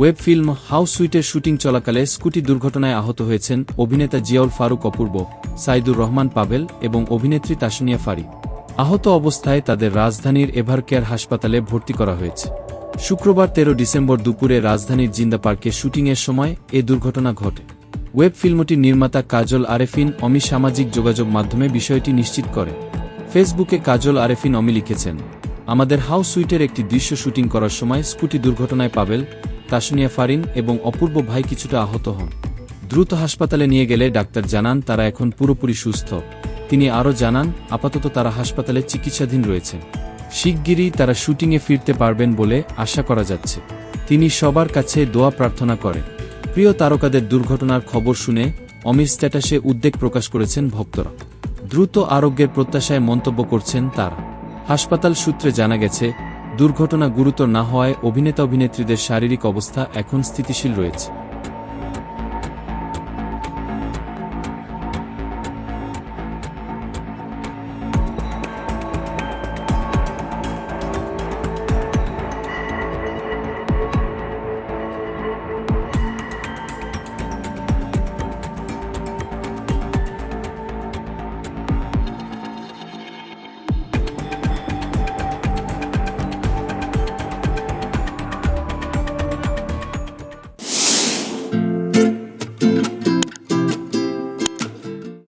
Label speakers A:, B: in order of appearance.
A: Web film house সুইটের shooting চলাকালে scooty দুর্ঘটনায় আহত হয়েছেন অভিনেতা জিয়াউল ফারুক অপূর্ব, সাইদুর রহমান পাবেল এবং অভিনেত্রী তাসনিয়া ফারি। আহত অবস্থায় তাদের রাজধানীর এভারকেয়ার হাসপাতালে ভর্তি করা হয়েছে। শুক্রবার তেরো ডিসেম্বর দুপুরে রাজধানীর জিন্দা পার্কে শুটিংয়ের সময় এ দুর্ঘটনা ঘটে। ওয়েব ফিল্মটির নির্মাতা কাজল আরেফিন অমি সামাজিক যোগাযোগ মাধ্যমে বিষয়টি নিশ্চিত করে। ফেসবুকে কাজল আরেফিন অমি লিখেছেন, আমাদের হাউস সুইটের একটি দৃশ্য শুটিং করার সময় স্কুটি দুর্ঘটনায় পাবেল তাসনিয়া ফারিন এবং অপূর্ব ভাই কিছুটা আহত হন। দ্রুত হাসপাতালে নিয়ে গেলে ডাক্তার জানান তারা এখন পুরোপুরি সুস্থ। তিনি আরও জানান, আপাতত তারা হাসপাতালে চিকিৎসাধীন রয়েছেন শিগগিরই তারা শুটিংয়ে ফিরতে পারবেন বলে আশা করা যাচ্ছে। তিনি সবার কাছে দোয়া প্রার্থনা করেন। প্রিয় তারকাদের দুর্ঘটনার খবর শুনে অমির স্ট্যাটাসে উদ্বেগ প্রকাশ করেছেন ভক্তরা। দ্রুত আরোগ্যের প্রত্যাশায় মন্তব্য করছেন তারা। হাসপাতাল সূত্রে জানা গেছে দুর্ঘটনা গুরুতর না হওয়ায় অভিনেতা অভিনেত্রীদের শারীরিক অবস্থা এখন স্থিতিশীল রয়েছে।